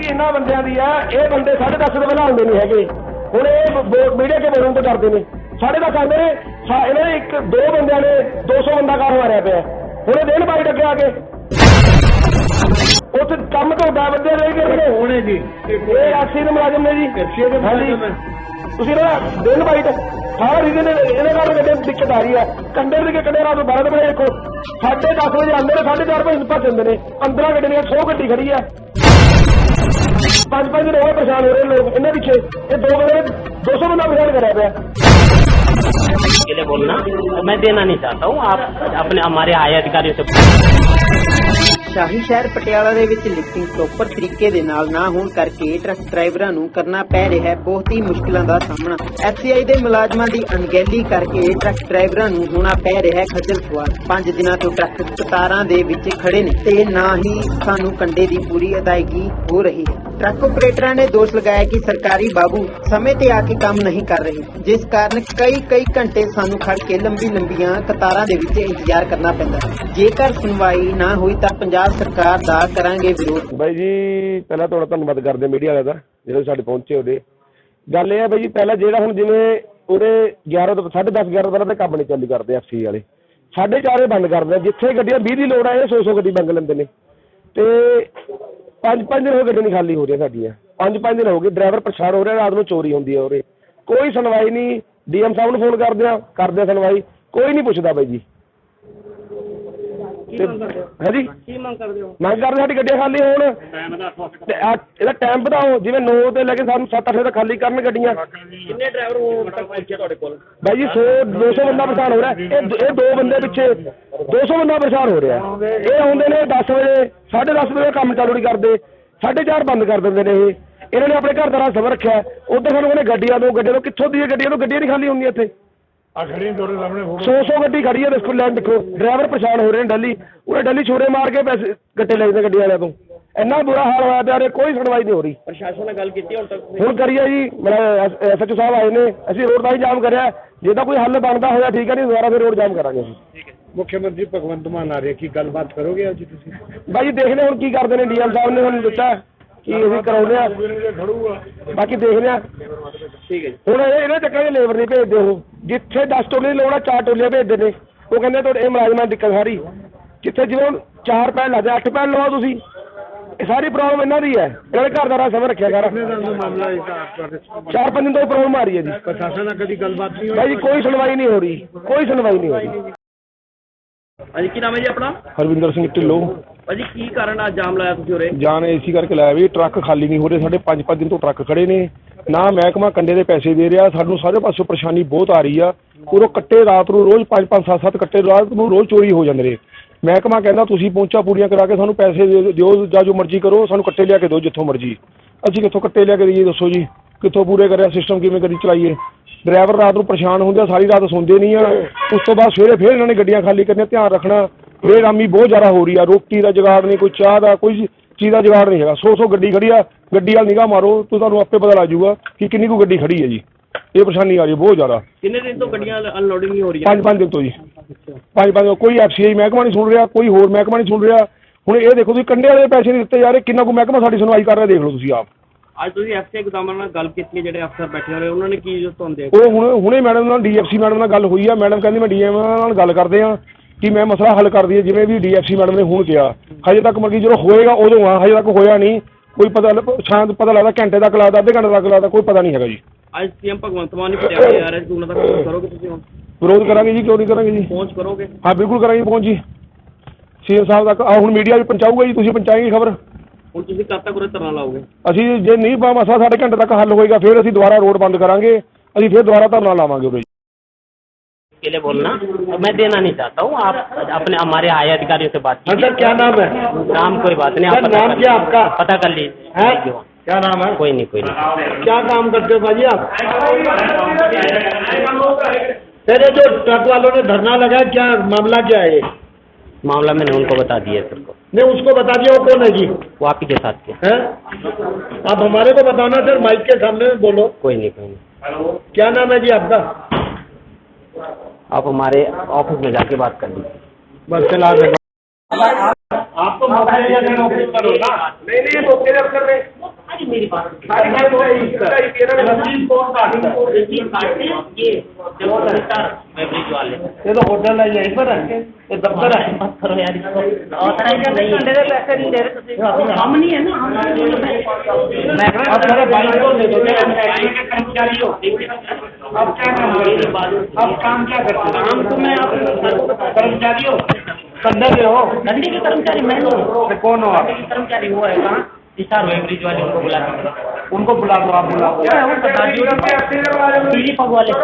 ਗਲਤੀ ਇਹਨਾਂ ਬੰਦਿਆਂ ਦੀ ਆ ਇਹ ਬੰਦੇ 10:30 ਦੇ ਪਹਿਲਾਂ ਆਉਂਦੇ ਨਹੀਂ ਹੈਗੇ। ਹੁਣ ਇਹ ਮੀਡੀਆ ਕੇ ਬੋਲਣ ਤੋਂ ਡਰਦੇ ਨੇ? ਸਾਡੇ ਦਾ ਕਹਿੰਦੇ ਨੇ ਇਹਨਾਂ ਨੇ ਇੱਕ ਦੋ ਬੰਦਿਆਂ ਨੇ 200 ਬੰਦਾ ਕਾਰ ਮਾਰਿਆ ਪਿਆ। ਹੁਣ ਇਹ ਦੇਣ ਬਾਈ ਡੱਕੇ ਆ ਕੇ। ਉੱਥੇ ਕੰਮ ਤੋਂ ਡਾ ਬੰਦੇ ਰਹਿ ਗਏ ਹੋਣੇ ਜੀ। ਇਹ ਐਕਸੀ ਦੇ ਮੁਲਾਜ਼ਮ ਨੇ ਜੀ। ਦੇ ਮੁਲਾਜ਼ਮ। ਤੁਸੀਂ ਨਾ ਦਿਨ ਬਾਈਟ ਸਾਰਾ ਰੀਜ਼ਨ ਇਹਦੇ ਨਾਲ ਗੱਡੇ ਦਿੱਕਤ ਆ ਰਹੀ ਹੈ ਕੰਡੇ ਦੇ ਕੰਡੇ ਰਾਤ ਨੂੰ 12 ਵਜੇ ਦੇਖੋ। 10:30 ਵਜੇ ਆਉਂਦੇ ਨੇ 4:30 ਵਜੇ ਭੱਜ ਜਾਂਦੇ ਨੇ। 15 ਗੱਡੇ ਦੀਆਂ 100 ਗੱਡੀ ਖੜੀ ਹੈ ਪੰਜ ਪੰਜ ਦਿਨ ਹੋਏ ਪਰੇਸ਼ਾਨ ਹੋ ਰਹੇ ਲੋਕ ਇਹਨਾਂ ਪਿੱਛੇ ਇਹ ਦੋ ਬੰਦੇ 200 ਬੰਦਾ ਪਰੇਸ਼ਾਨ ਕਰਿਆ ਪਿਆ के लिए बोलना मैं देना नहीं चाहता हूँ आप अपने हमारे आए अधिकारियों से ਸ਼ਾਹੀ ਸ਼ਹਿਰ ਪਟਿਆਲਾ ਦੇ ਵਿੱਚ ਲਿਫਟਿੰਗ ਪ੍ਰੋਪਰ ਤਰੀਕੇ ਦੇ ਨਾਲ ਨਾ ਹੋਣ ਕਰਕੇ ਟਰੱਕ ਡਰਾਈਵਰਾਂ ਨੂੰ ਕਰਨਾ ਪੈ ਰਿਹਾ ਹੈ ਬਹੁਤ ਹੀ ਮੁਸ਼ਕਲਾਂ ਦਾ ਸਾਹਮਣਾ ਐਫਸੀਆਈ ਦੇ ਮੁਲਾਜ਼ਮਾਂ ਦੀ ਅਣਗਹਿਲੀ ਕਰਕੇ ਟਰੱਕ ਡਰਾਈਵਰਾਂ ਨੂੰ ਹੋਣਾ ਪੈ ਰਿਹਾ ਹੈ ਖੱਜਲ ਖੁਆਰ ਪੰਜ ਦਿਨਾਂ ਤੋਂ ਟਰੱਕ ਕਤਾਰਾਂ ਦੇ ਵਿੱਚ ਖੜੇ ਨੇ ਤੇ ਨਾ ਹੀ ਸਾਨੂੰ ਕੰਡੇ ਦੀ ਪੂਰੀ ਅਦਾਇਗੀ ਹੋ ਰਹੀ ਹੈ ਟਰੱਕ ਆਪਰੇਟਰਾਂ ਨੇ ਦੋਸ਼ ਲਗਾਇਆ ਕਿ ਸਰਕਾਰੀ ਬਾਬੂ ਸਮੇਂ ਤੇ ਆ ਕੇ ਕੰਮ ਨਹੀਂ ਕਰ ਰਹੇ, ਜਿਸ ਕਾਰਨ ਕਈ ਕਈ ਘੰਟੇ ਸਾਨੂੰ ਖੜ ਕੇ ਲੰਬੀ ਲੰਬੀਆਂ ਕਤਾਰਾਂ ਦੇ ਵਿੱਚ ਇੰਤਜ਼ਾਰ ਕਰਨਾ ਪੈਂਦਾ ਹੈ। ਜੇਕਰ ਸੁਣਵਾਈ ਨਾ ਹੋਈ ਤਾਂ ਪੰਜਾਬ ਸਰਕਾਰ ਦਾ ਕਰਾਂਗੇ ਵਿਰੋਧ। ਬਾਈ ਜੀ, ਪਹਿਲਾਂ ਤੁਹਾਡਾ ਧੰਨਵਾਦ ਕਰਦੇ ਮੀਡੀਆ ਵਾਲਿਆਂ ਦਾ, ਜਿਹੜੇ ਸਾਡੇ ਪਹੁੰਚੇ ਉਹਦੇ। ਗੱਲ ਇਹ ਹੈ ਬਾਈ ਜੀ, ਪਹਿਲਾਂ ਜਿਹੜਾ ਹੁਣ ਜਿਵੇਂ ਉਹਦੇ 11 ਤੋਂ 10:30 11 ਪਹਿਲਾਂ ਤਾਂ ਕੰਮ ਨਹੀਂ ਚੱਲੀ ਕਰਦੇ ਐਫਸੀ ਵਾਲੇ। 4:30 ਬੰਦ ਕਰਦੇ ਜਿੱਥੇ ਗੱਡੀਆਂ 20 ਦੀ ਲੋੜ ਹੈ ਇਹ 100 100 ਗੱਡੀ ਮੰਗ ਲੈਂਦੇ ਨੇ। ਤੇ ਪੰਜ ਪੰਜ ਦਿਨ ਹੋ ਗਏ ਗੱਡੀ ਨਹੀਂ ਖਾਲੀ ਹੋ ਰਹੀਆਂ ਸਾਡੀਆਂ। ਪੰਜ ਪੰਜ ਦਿਨ ਹੋ ਗਏ, ਡਰਾਈਵਰ ਪਰੇਸ਼ਾਨ ਹੋ ਰਿਹਾ, ਰਾਤ ਨੂੰ ਚੋਰੀ ਹੁੰਦੀ ਹੈ ਉਰੇ। ਕੋਈ ਸੁਣਵਾਈ ਨਹੀਂ, ਡੀਐਮ ਸਾਹਿਬ ਨੂੰ ਫੋਨ ਕਰਦੇ ਆ ਕਰਦੇ ਆ ਸੁਣਵਾਈ। ਕੋਈ ਨਹੀਂ ਪੁੱਛਦਾ ਬਾਈ ਜੀ। ਹੈ? ਜੀ ਕੀ ਮੰਗ ਕਰਦੇ ਹੋ? ਮੰਗ ਕਰਦੇ ਸਾਡੀ ਗੱਡੀਆਂ ਖਾਲੀ ਹੋਣ। ਤੇ ਆ- ਇਹਦਾ ਟਾਈਮ ਵਧਾਓ। ਜਿਵੇਂ 9 ਤੇ ਲੈ ਕੇ ਸਾਨੂੰ 7-8 ਵਜੇ ਤੱਕ ਖਾਲੀ ਕਰਨ ਗੱਡੀਆਂ। ਕਿੰਨੇ ਡਰਾਈਵਰ ਹੁਣ ਤੱਕ ਪਹੁੰਚੇ ਤੁਹਾਡੇ ਕੋਲ? ਬਾਈ ਜੀ 100 200 ਬੰਦਾ ਪਰੇਸ਼ਾਨ ਹੋ ਰਿਹਾ। ਇਹ ਇਹ ਦੋ ਬੰਦੇ ਪਿੱਛੇ 200 ਬੰਦਾ ਪਰੇਸ਼ਾਨ ਹੋ ਰਿਹਾ। ਇਹ ਆਉਂਦੇ ਨੇ 10 ਵਜੇ 10:30 ਵਜੇ ਕੰਮ ਚਾਲੂ ਨਹੀਂ ਕਰਦੇ। 4:30 ਬੰਦ ਕਰ ਦਿੰਦੇ ਨੇ ਇਹ। ਇਹਨਾਂ ਨੇ ਆਪਣੇ ਘਰ ਦਾ ਸਬਰ ਰੱਖਿਆ। ਉਧਰ ਸਾਨੂੰ ਕਹਿੰਦੇ ਗੱਡੀਆਂ ਦੋ ਗੱਡੀਆਂ ਦੋ। ਕਿੱਥੋਂ ਦੀ ਇਹ ਗੱਡੀਆਂ ਤੋਂ ਗੱਡੀਆਂ ਨਹੀਂ ਖਾਲੀ ਹੁੰਦੀਆਂ ਇੱਥੇ। ਆ ਖੜੀ ਤੁਹਾਡੇ ਸਾਹਮਣੇ ਫੋਟੋ। 100 100 ਗੱਡੀ ਖੜੀ ਹੈ ਦੇਖੋ ਲੈਣ ਦੇਖੋ। ਡਰਾਈਵਰ ਪਰੇਸ਼ਾਨ ਹੋ ਰਹੇ ਨੇ ਡੈਲੀ। ਉਹਨੇ ਡੈਲੀ ਛੋੜੇ ਮਾਰ ਕੇ ਪੈਸੇ ਗੱਟੇ ਲੈ ਜਾਂਦੇ ਗੱਡੀ ਵਾਲਿਆਂ ਤੋਂ। ਇੰਨਾ ਬੁਰਾ ਹਾਲ ਹੋਇਆ ਪਿਆ ਰੇ ਕੋਈ ਸੁਣਵਾਈ ਨਹੀਂ ਹੋ ਰਹੀ। ਪ੍ਰਸ਼ਾਸਨ ਨਾਲ ਗੱਲ ਕੀਤੀ ਹੁਣ ਤੱਕ? ਹੁਣ ਕਰੀਏ ਜੀ ਐਸਐਚਓ ਸਾਹਿਬ ਆਏ ਨੇ। ਅਸੀਂ ਰੋਡ ਦਾ ਹੀ ਜਾਮ ਕਰਿਆ। ਜੇ ਤਾਂ ਕੋਈ ਹੱਲ ਬਣਦਾ ਹੋਇਆ ਠੀਕ ਹੈ ਨਹੀਂ ਦੁਬਾਰਾ ਫਿਰ ਰੋਡ ਜਾਮ ਕਰਾਂਗੇ ਅਸੀਂ ਮੁੱਖ ਮੰਤਰੀ ਭਗਵੰਤ ਮਾਨ ਆ ਰਹੇ ਕੀ ਗੱਲਬਾਤ ਕਰੋਗੇ ਅੱਜ ਤੁਸੀਂ? ਬਾਈ ਜੀ ਦੇਖਦੇ ਹਾਂ ਹੁਣ ਕੀ ਕਰਦੇ ਨੇ ਡੀਐਮ ਸਾਹਿਬ ਨੇ ਸਾਨੂੰ ਦਿੱਤਾ। ਕੀ ਅਸੀਂ ਕਰਾਉਂਦੇ ਆ ਬਾਕੀ ਦੇਖਦੇ ਆ ਠੀਕ ਹੈ ਜੀ। ਹੁਣ ਇਹ ਇਹਨਾਂ ਚੱਕਰਾਂ 'ਚ ਲੇਬਰ ਨਹੀਂ ਭੇਜਦੇ ਉਹ। ਜਿੱਥੇ 10 ਟੋਲੇ ਲੋੜ ਆ ਚਾਰ ਟੋਲੀਆਂ ਭੇਜਦੇ ਨੇ। ਉਹ ਕਹਿੰਦੇ ਤੁਹਾਡੇ ਇਹ ਮੁਲਾਜ਼ਮਾਂ ਦੀ ਦਿੱਕਤ ਸਾਰੀ। ਜਿੱਥੇ ਜਿਵੇਂ ਚਾਰ ਪੈਣ ਲੱਗਦੇ ਅੱਠ ਪੈਣ ਲਵਾਓ ਤੁਸੀਂ। ਇਹ ਸਾਰੀ ਪ੍ਰੋਬਲਮ ਇਹਨਾਂ ਦੀ ਹੈ। ਇਹਨਾਂ ਨੇ ਘਰ ਦਾ ਸਮਝ ਰੱਖਿਆ ਤੁਹਾਡੇ ਚਾਰ ਪੰਜ ਦਿਨ ਤੋਂ ਪ੍ਰੋਬਲਮ ਆ ਰਹੀ ਹੈ ਜੀ। ਪ੍ਰਸ਼ਾਸਨ ਨਾਲ ਕਦੀ ਗੱਲਬਾਤ ਨਹੀਂ ਬਾਈ ਜੀ ਕੋਈ ਸੁਣਵਾਈ ਨਹੀਂ ਹੋ ਰਹੀ। ਕੋਈ ਸੁਣਵਾਈ ਨਹੀਂ ਹੋ ਰਹੀ। ਹਾਂਜੀ ਕੀ ਨਾਮ ਹੈ ਜੀ ਆਪਣਾ? ਹਰਵਿੰਦਰ ਸਿੰਘ ਢਿੱਲੋਂ। ਭਾਜੀ ਕੀ ਕਾਰਨ ਅੱਜ ਜਾਮ ਲਾਇਆ ਤੁਸੀਂ ਉਰੇ? ਜਾਨ ਏਸੀ ਕਰਕੇ ਲਾਇਆ ਵੀ ਟਰੱਕ ਖਾਲੀ ਨਹੀਂ ਹੋ ਰਹੇ। ਸਾਡੇ 5-5 ਦਿਨ ਤੋਂ ਟਰੱਕ ਖੜੇ ਨੇ। ਨਾ ਮਹਿਕਮਾ ਕੰਡੇ ਦੇ ਪੈਸੇ ਦੇ ਰਿਹਾ, ਸਾਨੂੰ ਸਾਰੇ ਪਾਸੋਂ ਪਰੇਸ਼ਾਨੀ ਬਹੁਤ ਆ ਰਹੀ ਆ। ਉਰੋਂ ਕੱਟੇ ਰਾਤ ਨੂੰ ਰੋਜ਼ 5-5 7-7 ਕੱਟੇ, ਰਾਤ ਨੂੰ ਰੋਜ਼ ਚੋਰੀ ਹੋ ਜਾਂਦੇ ਨੇ ਮਹਿਕਮਾ ਕਹਿੰਦਾ, ਤੁਸੀਂ ਪਹੁੰਚਾ ਪੂਰੀਆਂ ਕਰਾ ਕੇ ਸਾਨੂੰ ਪੈਸੇ ਦੇ ਦਿਓ, ਜਾਂ, ਜੋ ਮਰਜ਼ੀ ਕਰੋ, ਸਾਨੂੰ ਕੱਟੇ ਲਿਆ ਕੇ ਦਿਓ ਜਿੱਥੋਂ ਮਰਜ਼ੀ। ਅਸੀਂ ਕਿੱਥੋਂ ਕੱਟੇ ਲਿਆ ਕੇ ਦਈਏ, ਦੱਸੋ ਜੀ? ਕਿੱਥੋਂ ਪੂਰੇ ਕਰਿਆ ਸਿਸਟਮ ਕਿਵੇਂ ਕਰੀ ਚਲਾਈਏ? ਡਰਾਈਵਰ ਰਾਤ ਨੂੰ ਪਰੇਸ਼ਾਨ ਹੁੰਦੇ ਆ, ਸਾਰੀ ਰਾਤ ਸੌਂਦੇ ਨਹੀਂ ਆ। ਉਸ ਤੋਂ ਬਾਅਦ ਸਵੇਰੇ ਫੇਰ ਇਹਨਾਂ ਨੇ ਗੱਡੀਆਂ ਖਾਲੀ ਕਰਨੀਆਂ, ਧਿਆਨ ਰੱਖਣਾ। ਬੇਰਾਮੀ ਬਹੁਤ ਜ਼ਿਆਦਾ ਹੋ ਰਹੀ ਆ, ਰੋਟੀ ਦਾ ਜੁਗਾੜ ਨਹੀਂ, ਕੋਈ ਚਾਹ ਦਾ, ਕੋਈ ਚੀਜ਼ ਦਾ ਜੁਗਾੜ ਨਹੀਂ ਹੈਗਾ। ਸੌ ਸੌ ਗੱਡੀ ਖੜੀ ਆ ਗੱਡੀ ਵੱਲ ਨਿਗਾਹ ਮਾਰੋ ਤਾਂ ਤੁਹਾਨੂੰ ਆਪੇ ਪਤਾ ਲੱਗ ਜਾਊਗਾ ਕਿ ਕਿੰਨੀ ਕੁ ਗੱਡੀ ਖੜੀ ਹੈ ਜੀ। ਇਹ ਪਰੇਸ਼ਾਨੀ ਆ ਰਹੀ ਹੈ ਬਹੁਤ ਜ਼ਿਆਦਾ। ਕਿੰਨੇ ਦਿਨ ਤੋਂ ਗੱਡੀਆਂ ਅਨਲੋਡਿੰਗ ਨਹੀਂ ਹੋ ਰਹੀਆਂ? ਪੰਜ ਪੰਜ ਦਿਨ ਤੋਂ ਜੀ। ਪੰਜ ਪੰਜ ਕੋਈ ਐਫਸੀਆਈ ਮਹਿਕਮਾ ਨਹੀਂ ਸੁਣ ਰਿਹਾ ਕੋਈ ਹੋਰ ਮਹਿਕਮਾ ਨਹੀਂ ਸੁਣ ਰਿਹਾ। ਹੁਣ ਇਹ ਦੇਖੋ ਤੁਸੀਂ ਕੰਡੇ ਵਾਲੇ ਪੈਸੇ ਨਹੀਂ ਦਿੱਤੇ ਜਾ ਰਹੇ ਕਿੰਨਾ ਕੁ ਮਹਿਕਮਾ ਸਾਡੀ ਸੁਣਵਾਈ ਕਰ ਰਿਹਾ ਦੇਖ ਲਓ ਤੁਸੀਂ ਆਪ। ਅੱਜ ਤੁਸੀਂ ਐਫਸੀਆਈ ਗੋਦਾਮਾਂ ਨਾਲ ਗੱਲ ਕੀਤੀ ਹੈ ਜਿਹੜੇ ਅਫਸਰ ਬੈਠੇ ਹੋਏ ਉਹਨਾਂ ਨੇ ਕੀ ਜੋ ਤੁਹਾਨੂੰ ਦੇ ਉਹ ਹੁਣ ਹੁਣੇ ਮੈਡਮ ਨਾਲ ਡੀਐਫਸੀ ਮੈਡਮ ਨਾਲ ਗੱਲ ਹੋਈ ਆ। ਮੈਡਮ ਕਹਿੰਦੀ ਮੈਂ ਡੀਐਮ ਨਾਲ ਗੱਲ ਕਰਦੇ ਆ। ਕਿ ਮੈਂ ਮਸਲਾ ਹੱਲ ਕਰਦੀ ਹੈ ਜਿਵੇਂ ਵੀ ਡੀਐਫਸੀ ਮੈਡਮ ਨੇ ਹੁਣ ਕਿਹਾ। ਹਜੇ ਤੱਕ ਮਰਗੀ ਜਦੋਂ ਹੋਏਗਾ ਉਦੋਂ ਆ ਹਜੇ ਤੱਕ ਹੋਇਆ ਨਹੀਂ। ਕੋਈ ਪਤਾ ਸ਼ਾਇਦ ਪਤਾ ਲੱਗਦਾ ਘੰਟੇ ਤੱਕ ਲੱਗਦਾ ਅੱਧੇ ਘੰਟੇ ਤੱਕ ਲੱਗਦਾ ਕੋਈ ਪਤਾ ਨਹੀਂ ਹੈਗਾ ਜੀ। ਅੱਜ ਸੀਐਮ ਭਗਵੰਤ ਮਾਨ ਨੇ ਪਟਿਆਲੇ ਆ ਰਹੇ ਸੀ ਉਹਨਾਂ ਦਾ ਕਰੋਗੇ ਤੁਸੀਂ ਹੁਣ? ਵਿਰੋਧ ਕਰਾਂਗੇ ਜੀ ਕਿਉਂ ਨਹੀਂ ਕਰਾਂਗੇ ਜੀ। ਪਹੁੰਚ ਕਰੋਗੇ? ਹਾਂ ਬਿਲਕੁਲ ਕਰਾਂਗੇ ਪਹੁੰਚ ਜੀ। ਸੀਐਮ ਸਾਹਿਬ ਤੱਕ ਆ ਹੁਣ ਮੀਡੀਆ ਵੀ ਪਹੁੰਚਾਊਗਾ ਜੀ ਤੁਸੀਂ ਪਹੁੰਚਾਏਗੇ ਖਬਰ। ਹੁਣ ਤੁਸੀਂ ਕਦ ਤੱਕ ਉਰੇ ਧਰਨਾ ਲਾਓਗੇ? ਅਸੀਂ ਜੇ ਨਹੀਂ ਮਸਲਾ ਸਾਡੇ ਘੰਟੇ ਤੱਕ ਹੱਲ ਹੋਏਗਾ ਫਿਰ ਅਸੀਂ ਦੁਬਾਰਾ ਰੋਡ ਬੰਦ ਕਰਾਂਗੇ। ਅਸੀਂ ਫਿਰ ਦੁਬਾਰਾ ਧਰਨਾ ਲਾਵਾਂਗੇ ਉਰੇ के लिए बोलना। मैं देना नहीं चाहता हूँ। आप अपने हमारे आए अधिकारियों से बात कीजिए। सर क्या नाम है? नाम कोई बात नहीं आप नाम क्या आपका? पता कर लीजिए। क्या नाम है? कोई नहीं कोई नहीं। क्या काम करते हो भाजी आप? तेरे जो ट्रक वालों ने धरना लगाया क्या मामला क्या है ये? मामला मैंने उनको बता दिया सर को नहीं उसको बता दिया वो कौन है जी? वो आप ही के साथ के। हैं? आप हमारे को बताना सर माइक के सामने बोलो। कोई नहीं कोई नहीं। क्या नाम है जी आपका? आप हमारे ऑफिस में जाके बात कर लीजिए बस चला दे आप तो मौके या ऑफिस पर है बात है। ये तो होटल है यहीं पर है ये दफ्तर हाँ, है मत करो यार इसको। और तरह का नहीं दे रहे पैसे नहीं दे रहे हाँ, हाँ। हम नहीं है ना आप मेरे भाई। को दे दो कर्मचारी हो अब क्या काम अब काम क्या करते काम तो मैं आप कर्मचारी हो? कंधे हो? कंधे के कर्मचारी मैं हूँ। तो कौन हो आप? कर्मचारी हुआ है कहाँ? निसार वेब्रिज वाले उनको बुला उनको बुला दो आप बुला दो बिजली पग वाले